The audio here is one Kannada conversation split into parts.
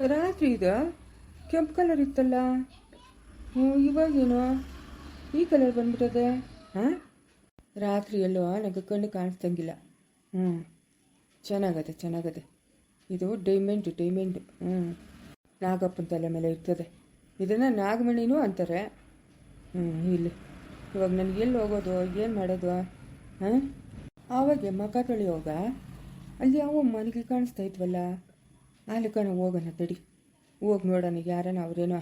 ರಾತ್ರಿ ಇದು ಕೆಂಪು ಕಲರ್ ಇತ್ತಲ್ಲ? ಹ್ಞೂ, ಇವಾಗೇನು? ಈ ಕಲರ್ ಬಂದ್ಬಿಟ್ಟದೆ. ಹಾಂ? ರಾತ್ರಿ ಎಲ್ಲೋ ನನಗೆ ಕಣ್ಣು ಕಾಣಿಸ್ತಂಗಿಲ್ಲ ಹ್ಞೂ. ಚೆನ್ನಾಗದೆ ಚೆನ್ನಾಗದೆ. ಇದು ಡೈಮಂಡ್ ಡೈಮಂಡ್ ಹ್ಞೂ. ನಾಗಪ್ಪನ ತಲೆ ಮೇಲೆ ಇರ್ತದೆ. ಇದನ್ನು ನಾಗಮಣಿನೂ ಅಂತಾರೆ. ಹ್ಞೂ, ಇಲ್ಲಿ. ಇವಾಗ ನನಗೆ ಎಲ್ಲಿ ಹೋಗೋದು? ಏನು ಮಾಡೋದು? ಹಾಂ? ಆವಾಗ ಮಕ ತೊಳೆಯೋಗ? ಅಲ್ಲಿ ಯಾವ ಮನೆಗೆ ಕಾಣಿಸ್ತಾ ಇದ್ವಲ್ಲ? ಅಲ್ಲಿ ಕಣ ಹೋಗೋಣ ತಡಿ. ಹೋಗಿ ನೋಡೋಣ ಯಾರನ ಅವರೇನೋ.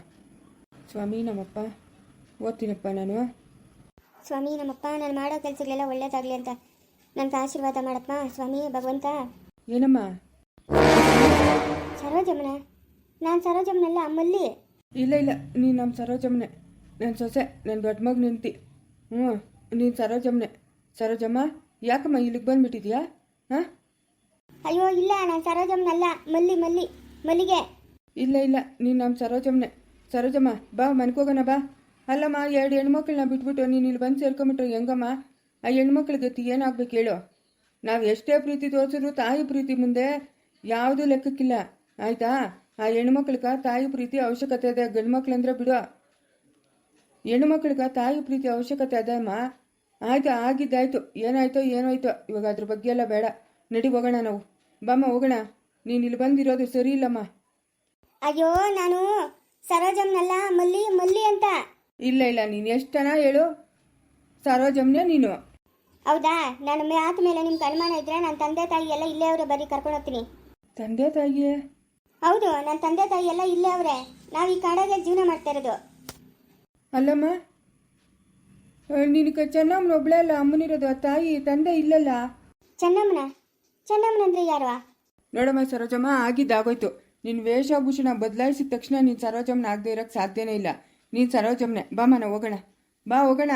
ಸ್ವಾಮಿ ನಮ್ಮಪ್ಪ ಓದ್ತೀನಪ್ಪ ನಾನು. ಸ್ವಾಮಿ ನಮ್ಮಪ್ಪ ನಾನು ಮಾಡೋ ಕೆಲಸಗಳೆಲ್ಲ ಒಳ್ಳೇದಾಗಲಿ ಅಂತ. ನನಗೆ ಆಶೀರ್ವಾದ ಮಾಡಪ್ಪ ಸ್ವಾಮಿ ಭಗವಂತ. ಏನಮ್ಮ? ಸರೋಜಮ್ಮನ? ನಾನು ಸರೋಜಮ್ಮನಲ್ಲ ಅಮ್ಮಲ್ಲಿ. ಇಲ್ಲ ಇಲ್ಲ ನೀನು ನಮ್ಮ ಸರೋಜಮ್ಮನೆ. ನನ್ನ ಸೊಸೆ ನನ್ನ ದೊಡ್ಡ ಮಗ ನಿಂತಿ ಹ್ಞೂ ನೀನು ಸರೋಜಮ್ಮನೆ. ಸರೋಜಮ್ಮ ಯಾಕಮ್ಮ ಇಲ್ಲಿಗೆ ಬಂದ್ಬಿಟ್ಟಿದ್ಯಾ? ಹಾಂ? ಅಯ್ಯೋ, ಇಲ್ಲ, ನಾನು ಸರೋಜಮ್ಮನಲ್ಲ. ಮಲ್ಲಿ ಮಲ್ಲಿ, ಮಲ್ಲಿಗೆ. ಇಲ್ಲ ಇಲ್ಲ, ನೀನು ನಮ್ಮ ಸರೋಜಮ್ಮನೆ. ಸರೋಜಮ್ಮ, ಬಾ ಮನ್ಕೋಗೋಣ ಬಾ. ಅಲ್ಲಮ್ಮ, ಎರಡು ಹೆಣ್ಮಕ್ಳನ್ನ ಬಿಟ್ಬಿಟ್ಟು ನೀನು ಇಲ್ಲಿ ಬಂದು ಸೇರ್ಕೊಂಬಿಟ್ರೆ ಹೆಂಗಮ್ಮ? ಆ ಹೆಣ್ಮಕ್ಳ ಗತಿ ಏನಾಗ್ಬೇಕು ಹೇಳು. ನಾವು ಎಷ್ಟೇ ಪ್ರೀತಿ ತೋರಿಸಿದ್ರು ತಾಯಿ ಪ್ರೀತಿ ಮುಂದೆ ಯಾವುದೂ ಲೆಕ್ಕಕ್ಕಿಲ್ಲ. ಆಯ್ತಾ? ಆ ಹೆಣ್ಮಕ್ಳಿಗೆ ತಾಯಿ ಪ್ರೀತಿ ಅವಶ್ಯಕತೆ ಇದೆ. ಗಂಡು ಬಿಡು. ಹೆಣ್ಮಕ್ಳಿಗೆ ತಾಯಿ ಪ್ರೀತಿ ಅವಶ್ಯಕತೆ ಇದೆ, ಅಮ್ಮ. ಆಯ್ತು, ಆಗಿದ್ದಾಯ್ತು. ಏನಾಯ್ತೋ, ಏನೋಯ್ತೋ. ಇವಾಗ ಅದ್ರ ಬಗ್ಗೆ ಎಲ್ಲ ಬೇಡ. ನಡಿ, ಹೋಗೋಣ ನಾವು. ಬಾಮ್ಮ ಹೋಗೋಣ. ನೀನು ಇಲ್ಲಿ ಬಂದಿರೋದು ಸರಿ ಇಲ್ಲಮ್ಮ. ಅಯ್ಯೋ ನಾನು ಸರೋಜಮ್ಮನಲ್ಲ ಮಲ್ಲಿ ಮಲ್ಲಿ ಅಂತ. ಇಲ್ಲ ಇಲ್ಲ ನೀನು ಎಷ್ಟನ ಹೇಳು? ಸರೋಜಮ್ನೆ ನೀನು. ಹೌದಾ? ನಾನು ಆತ ಮೇಲೆ ನಿಮ್ಗೆ ಅನುಮಾನ ಇದ್ರೆ ನನ್ನ ತಂದೆ ತಾಯಿ ಎಲ್ಲ ಇಲ್ಲೇ ಅವರೇ ಬರೀ ಕರ್ಕೊಂಡು ಹೋಗ್ತೀನಿ. ತಂದೆ ತಾಯಿಯೇ? ಹೌದು ನನ್ನ ತಂದೆ ತಾಯಿ ಎಲ್ಲ ಇಲ್ಲೇ ಅವರೇ. ನಾವು ಈ ಕಾಡಲ್ಲೇ ಜೀವನ ಮಾಡ್ತಾ ಇರೋದು. ಅಲ್ಲಮ್ಮ ನಿನಗೆ ಚೆನ್ನಮ್ಮನ ಒಬ್ಳೆ ಅಲ್ಲ ಅಮ್ಮನಿರೋದು ತಾಯಿ ತಂದೆ ಇಲ್ಲಲ್ಲ? ಚೆನ್ನಮ್ಮನ? ಚೆನ್ನಮ್ಮನಂದ್ರೆ ಯಾರು? ನೋಡಮ್ಮ ಸರೋಜಮ್ಮ ಆಗಿದ್ದಾಗೋಯ್ತು ನಿನ್ ವೇಷಭೂಷಣ ಬದಲಾಯಿಸಿದ ತಕ್ಷಣ ನೀನು ಸರೋಜಮ್ಮನ ಆಗದೆ ಇರೋಕ್ಕೆ ಸಾಧ್ಯನೇ ಇಲ್ಲ. ನೀನು ಸರೋಜಮ್ಮನೆ. ಬಾ ಮನ ಹೋಗೋಣ. ಬಾ ಹೋಗೋಣ.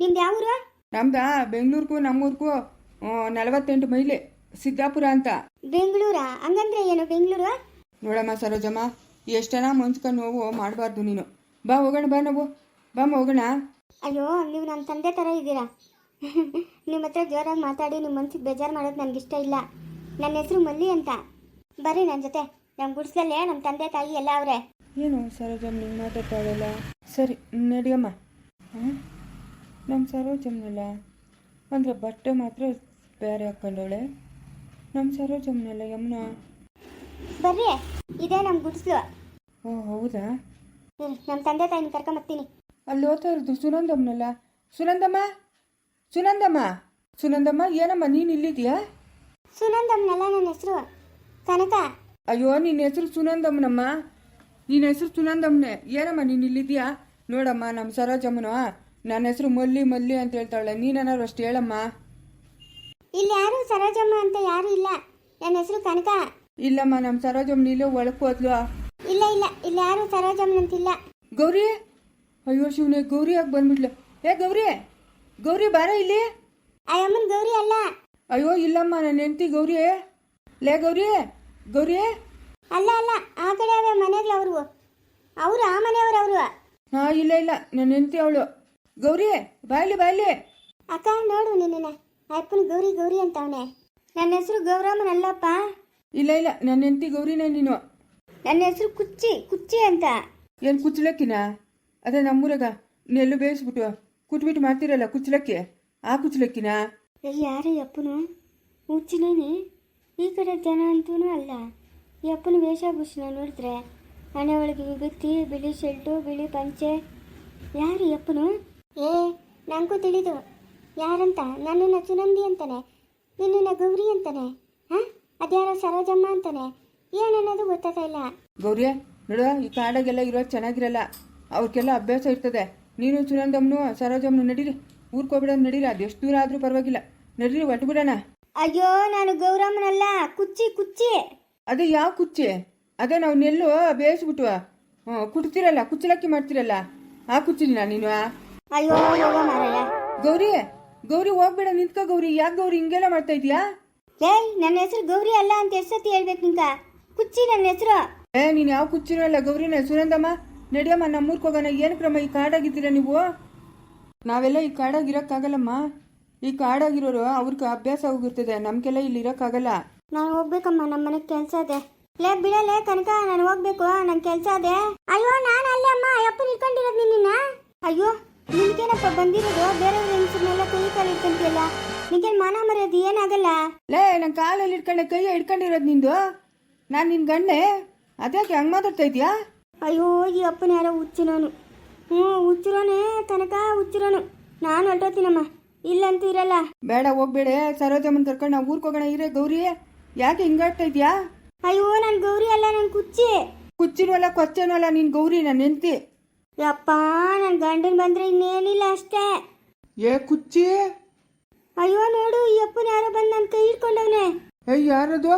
ನಿಮ್ದು ಯಾವ ಊರು? ನಮ್ದಾ? ಬೆಂಗಳೂರಿಗೂ ನಮ್ಮೂರಿಗೂ ನಲವತ್ತೆಂಟು ಮೈಲಿ. ಸಿದ್ದಾಪುರ ಅಂತ. ಬೆಂಗಳೂರಾ? ಹಂಗಂದ್ರೆ ಏನು ಬೆಂಗಳೂರು? ನೋಡಮ್ಮ ಸರೋಜಮ್ಮ ಎಷ್ಟನ ಮುಂಚ್ಕೊಂಡು ನೋವು ಮಾಡಬಾರ್ದು ನೀನು. ಬಾ ಹೋಗೋಣ ಬಾ ನಾವು. ಬಾಮ್ಮ ಹೋಗೋಣ. ಅಯ್ಯೋ ನೀವು ನನ್ನ ತಂದೆ ಥರ ಇದ್ದೀರಾ. ನಿಮ್ಮ ಹತ್ರ ಜೋರಾಗಿ ಮಾತಾಡಿ ನಿಮ್ಮ ಮನ್ಸಿಗೆ ಬೇಜಾರು ಮಾಡೋದು ನನಗಿಷ್ಟ ಇಷ್ಟ ಇಲ್ಲ. ನನ್ನ ಹೆಸರು ಮಲ್ಲಿ ಅಂತ. ಬರ್ರಿ ನನ್ನ ಜೊತೆ. ನಮ್ಮ ಗುಡ್ಸಲ್ಲೇ ನಮ್ಮ ತಂದೆ ತಾಯಿ ಎಲ್ಲ ಅವರೇ. ಏನು ಸರೋಜಮ್ಮ ನೀನು ಮಾತಾಡ್ತಾ ಇದೆಯಲ್ಲ ಸರಿ ನಡಿಯಮ್ಮ. ಹಾಂ ನಮ್ಮ ಸರೋಜಮ್ಮನಲ್ಲ ಅಂದರೆ ಬಟ್ಟೆ ಮಾತ್ರ ಬೇರೆ ಹಾಕೊಂಡೋಳೆ ನಮ್ಮ ಸರೋಜಮ್ಮನಲ್ಲ ಯಮ್ನ? ಬರ್ರಿ ಇದೇ ನಮ್ಮ ಗುಡ್ಸ್ಲು. ಓ ಹೌದಾ? ನಮ್ಮ ತಂದೆ ತಾಯಿನ ಕರ್ಕೊಂಬರ್ತೀನಿ. ಅಲ್ಲಿ ಓದ್ತಾ ಇರೋದು ಸುನಂದಮ್ಮನಲ್ಲ ಸುನಂದಮ್ಮ? ಸುನಂದಮ್ಮ ಸುನಂದಮ್ಮ ಏನಮ್ಮ ನೀನು ಇಲ್ಲಿದ್ಯಾ? ಸುನಂದಮ್ಮನಲ್ಲ ನನ್ನ ಹೆಸರು ಕನಕ. ಅಯ್ಯೋ ನಿನ್ನ ಹೆಸರು ಸುನಂದಮ್ಮನಮ್ಮ. ನಿನ್ನ ಹೆಸರು ಸುನಂದಮ್ಮನೆ. ಏನಮ್ಮ ನೀನು ಇಲ್ಲಿದ್ಯಾ? ನೋಡಮ್ಮ ನಮ್ಮ ಸರೋಜಮ್ಮನ ನನ್ನ ಹೆಸರು ಮಲ್ಲಿ ಮಲ್ಲಿ ಅಂತ ಹೇಳ್ತಾಳೆ. ನೀನೇನಾದ್ರು ಅಷ್ಟು ಹೇಳಮ್ಮ. ಇಲ್ಲಿ ಯಾರು ಸರೋಜಮ್ಮ ಅಂತ ಯಾರು ಇಲ್ಲ. ನನ್ನ ಹೆಸರು ಕನಕ. ಇಲ್ಲಮ್ಮ ನಮ್ಮ ಸರೋಜಮ್ಮನ ಇಲ್ಲೇ ಒಳಕ್ಕೆ ಹೋದ್ಲು. ಇಲ್ಲ ಇಲ್ಲ ಇಲ್ಲಿ ಯಾರು ಸರೋಜಮ್ಮನಂತಿಲ್ಲ. ಗೌರಿ? ಅಯ್ಯೋ ಶಿವನೇ ಗೌರಿ ಆಗಿ ಬಂದ್ಬಿಟ್ಲು? ಏ ಗೌರಿ? ಗೌರಿ ಬಾರ ಇಲ್ಲಿ? ಅಯ್ಯಮ್ಮನ್ ಗೌರಿ ಅಲ್ಲ. ಅಯ್ಯೋ ಇಲ್ಲಮ್ಮ ನನ್ನ ಹೆಂಡತಿ ಗೌರಿ. ಲೇ ಗೌರಿ ಗೌರಿ. ಅಲ್ಲ ಅಲ್ಲ ಆ ಕಡೆ ಅವೇ ಮನೆಗಳು ಅವರು ಅವರು ಆ ಮನೆಯವರು ಅವರು ಹಾ ಇಲ್ಲ ಇಲ್ಲ ನನ್ನ ಹೆಂಡತಿ ಅವಳು. ಗೌರಿ ಬಾಯ್ಲಿ ಬಾಯ್ಲಿ ಅಕ್ಕ ನೋಡು ನಿನ್ನ ಅಪ್ಪನ ಗೌರಿ ಗೌರಿ ಅಂತ ಅವನೇ ನನ್ನ ಹೆಸರು ಗೌರಮ್ಮನ ಅಲ್ಲಪ್ಪ. ಇಲ್ಲ ಇಲ್ಲ ನನ್ನ ಹೆಂಡತಿ ಗೌರಿನೇ ನೀನು. ನನ್ನ ಹೆಸರು ಕುಚ್ಚಿ ಕುಚ್ಚಿ ಅಂತ. ಏನು ಕುಚ್ಚಲಕ್ಕಿನ? ಅದೇ ನಮ್ಮೂರಾಗ ನೆಲ್ಲು ಬೇಯಿಸ್ಬಿಟ್ಟು ಕುಟ್ಬಿಟ್ಟು ಮಾಡ್ತೀರಲ್ಲ ಕುಚ್ಚಲಕ್ಕಿ? ಆ ಕುಚ್ಚಲಕ್ಕಿನ? ಯಾರು ಅಪ್ಪನು? ಹುಚ್ಚಿನೇನೆ ಈ ಕಡೆ ಜನ ಅಂತೂ ಅಲ್ಲ. ಈ ಅಪ್ಪನ ವೇಷಭೂಷಣ ನೋಡಿದ್ರೆ ಮನೆ ಒಳಗೆ ವಿಭೂತಿ ಬಿಳಿ ಶೆಲ್ಟು ಬಿಳಿ ಪಂಚೆ. ಯಾರು ಯಪ್ಪನು ಅಪ್ಪನು? ಏ ನನಗೂ ತಿಳಿದು. ಯಾರಂತ? ನನ್ನನ್ನು ಸುನಂದಿ ಅಂತಾನೆ. ನಿನ್ನನ್ನು ಗೌರಿ ಅಂತಾನೆ. ಹಾಂ? ಅದ್ಯಾರೋ ಸರೋಜಮ್ಮ ಅಂತಾನೆ. ಏನನ್ನೋದು ಗೊತ್ತಾಗ ಇಲ್ಲ. ಗೌರಿ ನೋಡು ಈ ಕಾಡಾಗೆಲ್ಲ ಇರೋದು ಚೆನ್ನಾಗಿರಲ್ಲ. ಅವ್ರಿಗೆಲ್ಲ ಅಭ್ಯಾಸ ಇರ್ತದೆ. ನೀನು ಸುನಂದಮ್ಮನು ಸರೋಜಮ್ಮನು ನಡೀರಿ. ಊರ್ಕೋಬಿಡೋದು ನಡೀರಿ ಅದು ಎಷ್ಟು ದೂರ ಆದರೂ ಪರವಾಗಿಲ್ಲ. ನಡೀರಿ ಒಟ್ಟು ಬಿಡೋಣ ಅಯ್ಯೋ ನಾನು ಗೌರಮ್ಮನಲ್ಲ ಕುಚ್ಚಿ ಕುಚ್ಚಿ. ಅದೇ ಯಾವ ಕುಚ್ಚಿ? ಅದೇ ನಾವು ನೆಲ್ಲು ಬೇಯಿಸ್ಬಿಟ್ಟು ಹ್ಞೂ ಕುಟ್ತೀರಲ್ಲ ಕುಚ್ಚಲಕ್ಕಿ ಮಾಡ್ತಿರಲ್ಲ. ಆ ಕುಚ್ಚಿಲಿನ ನೀನು ಅಯ್ಯೋ ಮಾರಾಯ. ಗೌರಿ ಗೌರಿ ಹೋಗ್ಬೇಡ ನಿಂತ್ಕೋ ಗೌರಿ. ಯಾಕೆ ಗೌರಿ ಹಿಂಗೆಲ್ಲ ಮಾಡ್ತಾ ಇದೀಯಾ? ಏಯ್ ನನ್ನ ಹೆಸರು ಗೌರಿ ಅಲ್ಲ ಅಂತ ಎಷ್ಟೊತ್ತಿ ಹೇಳ್ಬೇಕು ನಿಂಕ ಕುಚ್ಚಿ ನನ್ನ ಹೆಸರು. ಏ ನೀನು ಯಾವ ಕುಚ್ಚಿನೂ ಅಲ್ಲ ಗೌರಿನ ಸುನಂದಮ್ಮ ನಡಿಯಮ್ಮ ನಮ್ಮೂರ್ಗೆ ಹೋಗೋಣ. ಏನು ಕ್ರಮ ಈ ಕಾಡಾಗಿದ್ದೀರಾ ನೀವು? ನಾವೆಲ್ಲ ಈ ಕಾಡಾಗಿರೋಕ್ಕಾಗಲ್ಲಮ್ಮ ಈ ಕಾಡಾಗಿರೋರು ಅವ್ರಿಗೆ ಅಭ್ಯಾಸ ಹೋಗಿರ್ತದೆ. ನಮ್ಗೆಲ್ಲ ಇಲ್ಲಿ ಇರೋಕ್ಕಾಗಲ್ಲ. ನಾನು ಹೋಗ್ಬೇಕಮ್ಮ ನಮ್ಮ ಮನೆಗೆ ಕೆಲಸ ಇದೆ. ಲೇ ಬಿಡಲೇ ಕನಕ ನಾನು ಹೋಗ್ಬೇಕು. ನನ್ ಕೆಲಸ ಇದೆ. ಅಯ್ಯೋ ನಾನು ಅಲ್ಲೇ ಅಮ್ಮ ಅಯ್ಯಪ್ಪ ನಿಲ್ಕೊಂಡಿರೋದು ನಿನ್ನ ಅಯ್ಯೋ ನಿನ್ಗೇನಪ್ಪ ಬಂದಿರೋದು? ಬೇರೆ ಹೆಂಗಸರ್ನೆಲ್ಲ ಕೈ ಕಾಲು ಇಟ್ಕೊಂತಿಯಲ್ಲ ನಿಂಗೇನ್ ಮಾನ ಮರ್ಯಾದೆ ಏನಾಗಲ್ಲ? ಲೇ ನನ್ನ ಕಾಲಲ್ಲಿ ಇಟ್ಕೊಂಡೆ ಕೈ ಹಿಡ್ಕೊಂಡಿರೋದು ನಿಂದು? ನಾನು ನಿನ್ನ ಗಂಡೆ? ಅದಕ್ಕೆ ಹಂಗೆ ಮಾತಾಡ್ತಾ ಇದೀಯಾ? ಅಯ್ಯೋ ಈ ಅಪ್ಪನ ಯಾರೋ ಹುಚ್ಚಿರೋನು ಹ್ಞೂ ಹುಚ್ಚಿರೋನೇ ಕನಕ ಹುಚ್ಚಿರೋನು. ನಾನು ಹೊರಟೋತೀನಮ್ಮ ಇಲ್ಲಂತೂ ಇರಲ್ಲ. ಬೇಡ ಹೋಗ್ಬೇಡ. ಸರೋಜಮ್ಮನ ಕರ್ಕೊಂಡು ನಾವು ಊರಿಗೆ ಹೋಗೋಣ. ಇರೇ ಗೌರಿ ಯಾಕೆ ಹಿಂಗಾಗ್ತಾ ಇದ್ಯಾ? ಅಯ್ಯೋ ನಾನು ಗೌರಿ ಅಲ್ಲ ನಾನು ಕುಚ್ಚಿ. ಕುಚ್ಚಿನೂ ಅಲ್ಲ ಕೊಚ್ಚನೂ ಅಲ್ಲ ನೀನು ಗೌರಿ ನನ್ನ ಹೆಂಡ್ತಿ. ಯಪ್ಪ ನನ್ನ ಗಂಡನ ಬಂದ್ರೆ ಇನ್ನೇನಿಲ್ಲ ಅಷ್ಟೇ. ಏ ಕುಚ್ಚಿ. ಅಯ್ಯೋ ನೋಡು ಈ ಅಪ್ಪನ ಯಾರೋ ಬಂದು ನನ್ನ ಕೈ ಹಿಡ್ಕೊಂಡವ್ನೆ. ಏ ಯಾರದು?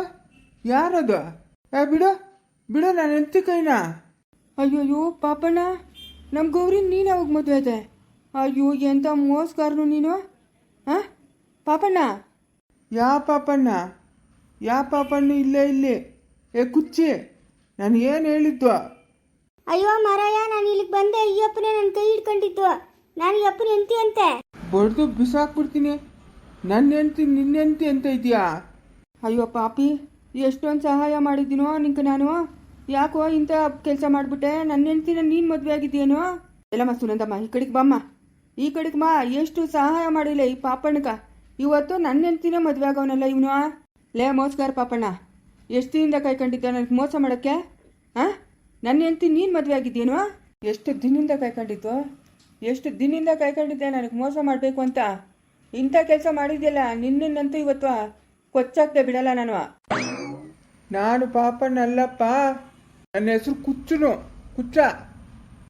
ಯಾರದು? ಏ ಬಿಡು. ಬಿಡು ನಾನು ಹೆಂಡ್ತಿ ಕೈನಾ. ಅಯ್ಯೋಯ್ಯೋ ಪಾಪಣ್ಣ. ನಮ್ಮ ಗೌರಿ ನೀನು ಅವಾಗ ಮದುವೆ ಆದೆ? ಅಯ್ಯೋ ಎಂಥ ಮೋಸ್ಗಾರನು ನೀನು? ಹಾಂ ಪಾಪಣ್ಣ. ಯಾ ಪಾಪಣ್ಣ? ಯಾ ಪಾಪಣ್ಣ ಇಲ್ಲೇ ಇಲ್ಲಿ? ಏ ಕುಚ್ಚಿ ನಾನು ಏನು ಹೇಳಿದ್ದು? ಅಯ್ಯೋ ಮಾರಾಯ ನಾನು ಇಲ್ಲಿಗೆ ಬಂದೆ. ಅಯ್ಯಪ್ಪನೇ ಅಪ್ಪನೇ ನನ್ನ ಕೈ ಹಿಡ್ಕೊಂಡಿದ್ದು. ನಾನು ಈ ಅಪ್ಪನ ಎಂತಿ ಅಂತೆ. ಬಡ್ದು ಬಿಸಾಕ್ಬಿಡ್ತೀನಿ. ನನ್ನ ಹೆಂಡ್ತಿ ನಿನ್ನ ಹೆಂಡ್ತಿ ಅಂತ ಇದೆಯಾ ಅಯ್ಯೋ ಪಾಪಿ ಎಷ್ಟೊಂದು ಸಹಾಯ ಮಾಡಿದ್ದೀನೋ ನಿಂಗೆ ನಾನು? ಯಾಕೋ ಇಂಥ ಕೆಲಸ ಮಾಡಿಬಿಟ್ಟೆ? ನನ್ನ ಹೆಂಡ್ತಿನ ನೀನು ಮದುವೆ ಆಗಿದ್ದೇನೋ ಎಲ್ಲಮ್ಮ ಸುನಂದಮ್ಮ, ಈ ಕಡೆಗೆ ಬಮ್ಮ. ಈ ಕಡೆಗೆ ಮಾ, ಎಷ್ಟು ಸಹಾಯ ಮಾಡಿಲ್ಲ ಈ ಪಾಪಣ್ಣಕ. ಇವತ್ತು ನನ್ನ ಹೆಂಡ್ತಿನೇ ಮದುವೆ ಆಗೋನಲ್ಲ ಇವನು ಲೇ, ಮೋಸ್ಗಾರ ಪಾಪಣ್ಣ. ಎಷ್ಟು ದಿನದಿಂದ ಕಾಯ್ಕೊಂಡಿದ್ದೆ ನನಗೆ ಮೋಸ ಮಾಡೋಕ್ಕೆ? ಹಾಂ ನನ್ನ ಹೆಂಡ್ತಿ ನೀನು ಮದುವೆ ಆಗಿದ್ದೇನು ಎಷ್ಟು ದಿನದಿಂದ ಕಾಯ್ಕೊಂಡಿತ್ತು ಎಷ್ಟು ದಿನದಿಂದ ಕಾಯ್ಕೊಂಡಿದ್ದೆ ನನಗೆ ಮೋಸ ಮಾಡಬೇಕು ಅಂತ? ಇಂಥ ಕೆಲಸ ಮಾಡಿದ್ಯಲ್ಲ, ನಿನ್ನನ್ನಂತೂ ಇವತ್ತು ಕೊಚ್ಚಾಗ್ದೆ ಬಿಡಲ್ಲ ನಾನು. ನಾನು ಪಾಪಣ್ಣ ಅಲ್ಲಪ್ಪ ನನ್ನ ಹೆಸರು ಕುಚ್ಚುನು, ಕುಚ್ಚ.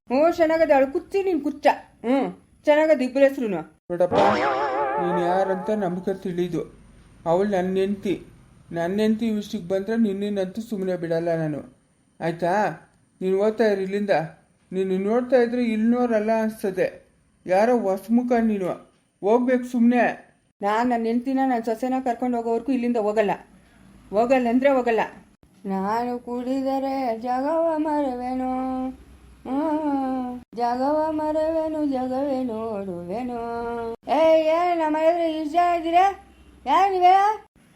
ಹ್ಞೂ, ಚೆನ್ನಾಗದ ಅವಳು ಕುಚ್ಚಿ, ನೀನು ಕುಚ್ಚ. ಹ್ಞೂ, ಚೆನ್ನಾಗದ ಇಬ್ಬರ ಹೆಸ್ರು ನೋಡಪ್ಪ, ನೀನು ಯಾರಂತ ನಮಗೆ ತಿಳಿದು. ಅವಳು ನನ್ನ ಹೆಂಡ್ತಿ. ನನ್ನ ಹೆಂಡತಿ ವಿಷಯಕ್ಕೆ ಬಂದರೆ ನಿನ್ನಂತೂ ಸುಮ್ಮನೆ ಬಿಡಲ್ಲ ನಾನು. ಆಯಿತಾ? ನೀನು ಓದ್ತಾ ಇರು ಇಲ್ಲಿಂದ. ನೀನು ನೋಡ್ತಾ ಇದ್ರೆ ಇಲ್ನೋರಲ್ಲ ಅನಿಸ್ತದೆ. ಯಾರೋ ಹೊಸಮುಖ ನೀನು. ಹೋಗ್ಬೇಕು ಸುಮ್ಮನೆ ನಾನು ನನ್ನ ಹೆಂಡ್ತಿನ ನನ್ನ ಸೊಸೆನ ಕರ್ಕೊಂಡು ಹೋಗೋವರೆಗೂ ಇಲ್ಲಿಂದ ಹೋಗಲ್ಲ. ಹೋಗಲ್ಲ ಅಂದರೆ ಹೋಗಲ್ಲ. ನಾನು ಕುಡಿದರೆ ಜಗವ ಮರವೆನು. ಜಗವ ಮರವೆನು ಜಗವೇ ನೋಡುವೆನು ಏ ಏನು ನಮ್ಮ ಎದುರು ಇಷ್ಟ ಇದ್ದೀರಾ? ಯಾರು ನೀವೇ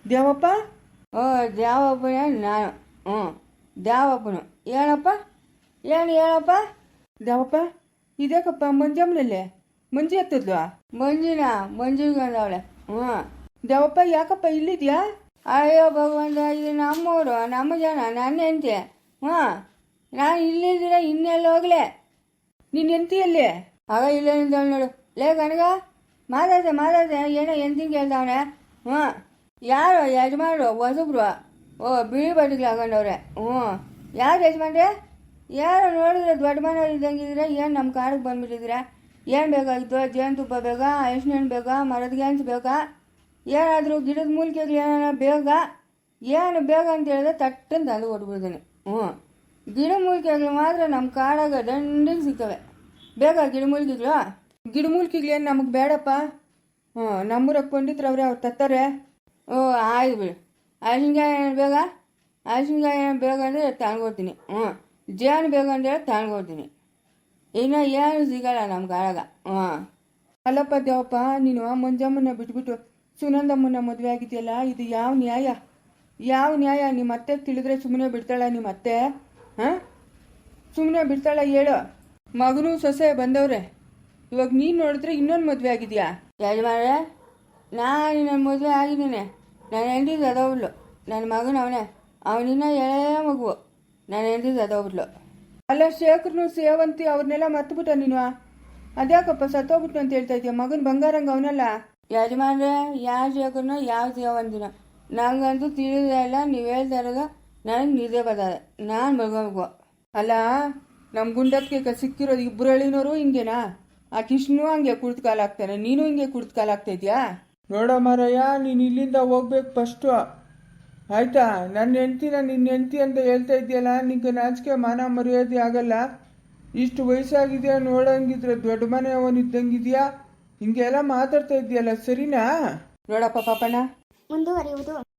ದೇವಪ್ಪ ಓ ದೇವಪ್ಪನ ನಾನು? ಹ್ಞೂ ದೇವಪ್ಪನು ಏನಪ್ಪ? ಏನು ಹೇಳಪ್ಪ? ದೇವಪ್ಪ ಇದೇಕಪ್ಪ ಮಂಜಮ್ಮನಲ್ಲೇ? ಮಂಜು ಎತ್ತದ್ಲು? ಮಂಜಿನ? ಮಂಜುಗಂದವಳೆ ಹ್ಞೂ. ದೇವಪ್ಪ ಯಾಕಪ್ಪ ಇಲ್ಲಿದ್ಯಾ? ಅಯ್ಯೋ ಭಗವಂತ, ಇದು ನಮ್ಮೂರು, ನಮ್ಮ ಜನ, ನನ್ನ ಹೆಂಡತಿ. ಹಾಂ, ನಾನು ಇಲ್ಲಿದ್ದೀರ ಇನ್ನೆಲ್ಲ ಹೋಗ್ಲೆ? ನಿನ್ನ ಹೆಂಡತಿಯಲ್ಲಿ ಆಗ ಇಲ್ಲೇ ನಿಂತವ್ ನೋಡು. ಲೇ ಕನಗ ಮಾತಾಡ್ದೆ ಮಾತಾಡ್ದೆ ಏನೋ ಹೆಂಡತಿ ಕೇಳ್ದವನೆ ಹ್ಞೂ. ಯಾರು ಯಜಮಾನ್ರು, ಹೊಸಬ್ರು. ಓ, ಬಿಳಿ ಬಟ್ಟೆಗಳು ಹಾಕೊಂಡವ್ರೆ. ಹ್ಞೂ. ಯಾರು ಯಜಮಾನ್ರೆ? ಯಾರು ನೋಡಿದ್ರೆ ದೊಡ್ಡ ಮನೆಯವ್ರು ಇದ್ದಂಗಿದ್ರೆ ಏನು ನಮ್ಮ ಕಾಡಿಗೆ ಬಂದ್ಬಿಟ್ಟಿದ್ರೆ ಏನು ಬೇಕಾಗಿತ್ತು? ಜೇನುತುಪ್ಪ ಬೇಕಾ? ಹಣ್ಣು ಬೇಕಾ? ಮರದ ಗೆಣಸು ಬೇಕಾ? ಏನಾದರೂ ಗಿಡದ ಮೂಲಿಕೆಗಳು ಏನಾರ ಬೇಗ, ಏನು ಬೇಗ ಅಂತ ಹೇಳಿದ್ರೆ ತಟ್ಟಂತ ಅದು ಹೊಡ್ಬಿಡ್ತೀನಿ. ಹ್ಞೂ. ಗಿಡ ಮೂಲಿಕೆಗಳು ಮಾತ್ರ ನಮ್ಮ ಕಾಡಾಗ ದಂಡಿಗೆ ಸಿಗ್ತವೆ. ಬೇಗ ಗಿಡ ಮೂಲಿಕೆಗಳು ಗಿಡ ಮೂಲಿಕೆಗಳು ಏನು ನಮಗೆ ಬೇಡಪ್ಪ? ಹ್ಞೂ, ನಮ್ಮೂರಾಗ ಪಂಡಿತರವ್ರೆ ಅವ್ರು ತತ್ತಾರೆ. ಓ, ಆಯ್ತು ಬಿಡಿ. ಹಸಿನ್ಕಾಯಿ ಏನು ಬೇಗ? ಹಸಿನ್ಕಾಯಿ ಏನು ಬೇಗ ಅಂದರೆ ತಗೊಂಡ್ಕೊಡ್ತೀನಿ ಹ್ಞೂ. ಜೇನು ಬೇಗ ಅಂತೇಳಿ ತಗೊಂಡ್ಕೊಡ್ತೀನಿ ಇನ್ನು ಏನು ಸಿಗಲ್ಲ ನಮ್ಮ ಕಾಡಾಗ. ಹ್ಞೂ. ಅಲ್ಲಪ್ಪ ದೇವಪ್ಪ, ನೀನು ಮಂಜಮ್ಮನ ಬಿಟ್ಬಿಟ್ಟು ಸುನಂದಮ್ಮನ ಮದುವೆ ಆಗಿದೆಯಲ್ಲ ಇದು ಯಾವ ನ್ಯಾಯ? ಯಾವ ನ್ಯಾಯ? ನಿಮ್ಮ ಅತ್ತೆ ತಿಳಿದ್ರೆ ಸುಮ್ಮನೆ ಬಿಡ್ತಾಳ ನಿಮ್ಮ ಅತ್ತೆ ಹಾಂ? ಸುಮ್ಮನೆ ಬಿಡ್ತಾಳ ಹೇಳು. ಮಗನೂ ಸೊಸೆ ಬಂದವ್ರೆ. ಇವಾಗ ನೀನು ನೋಡಿದ್ರೆ ಇನ್ನೊಂದು ಮದುವೆ ಆಗಿದೆಯಾ? ಯಜಮಾನ್ರೆ ನಾನು ನನ್ನ ಮದುವೆ ಆಗಿದ್ದೀನಿ. ನಾನು ಹೆಂಡಿದ್ದು ಅದವ್ಲು ನನ್ನ ಮಗನ ಅವನೇ. ಅವನಿನ್ನ ಎಳೆಯ ಮಗು. ನಾನು ಹೆಂಡಿದ್ದು ಅದವ್ಲು ಅಲ್ಲ ಶೇಖರ್ನು ಸೇವಂತಿ ಅವ್ರನ್ನೆಲ್ಲ ಮರ್ತ್ಬಿಟ್ಟ ನೀನು. ಅದ್ಯಾಕಪ್ಪ ಸತ್ತೋಗ್ಬಿಟ್ಟು ಅಂತ ಹೇಳ್ತಾ ಇದೀಯ? ಮಗನ ಬಂಗಾರಂಗ ಅವನಲ್ಲ. ಯಜಮಾನ್ರೆ ಯಾವ ಜೀವಕನೋ ಯಾವ ಸೇವಂತಿನೋ ನಂಗಂತೂ ತಿಳಿದೇ ಇಲ್ಲ, ನೀವು ಹೇಳ್ತಾ ಇರೋದು ನನಗೆ ನಿದ್ದೆ ಬರ್ತದೆ ನಾನು ಮಲ್ಕೋಬೇಕು. ಅಲ್ಲ ನಮ್ಮ ಗುಂಡಕ್ಕೆ ಸಿಕ್ಕಿರೋದು ಇಬ್ಬರು ಹೇಳಿನೋರು ಹಿಂಗೇನಾ? ಆ ಕಿಷ್ಣು ಹಂಗೆ ಕುಡ್ದು ಕಾಲಾಗ್ತಾನೆ ನೀನು ಹಿಂಗೆ ಕುಡ್ದು ಕಾಲಾಗ್ತಾ ಇದೆಯಾ ನೋಡ ಮಾರಯ್ಯ, ನೀನು ಇಲ್ಲಿಂದ ಹೋಗ್ಬೇಕು ಫಸ್ಟು ಆಯ್ತಾ? ನನ್ನ ಹೆಂಡ್ತಿನ ನಿನ್ನ ಹೆಂಡ್ತಿ ಅಂತ ಹೇಳ್ತಾ ಇದೆಯಲ್ಲ ನಿಂಗೆ ನಾಚಿಕೆ, ಮಾನ, ಮರ್ಯಾದೆ ಆಗಲ್ಲ? ಇಷ್ಟು ವಯಸ್ಸಾಗಿದೆಯಾ? ನೋಡಂಗಿದ್ರೆ ದೊಡ್ಡ ಮನೆಯವನಿದ್ದಂಗಿದೆಯಾ ಹಿಂಗೆಲ್ಲ ಮಾತಾಡ್ತಾ ಇದೆಯಲ್ಲ ಸರಿನಾ? ನೋಡಪ್ಪ ಪಾಪಣ್ಣ. ಮುಂದುವರಿಯುವುದು.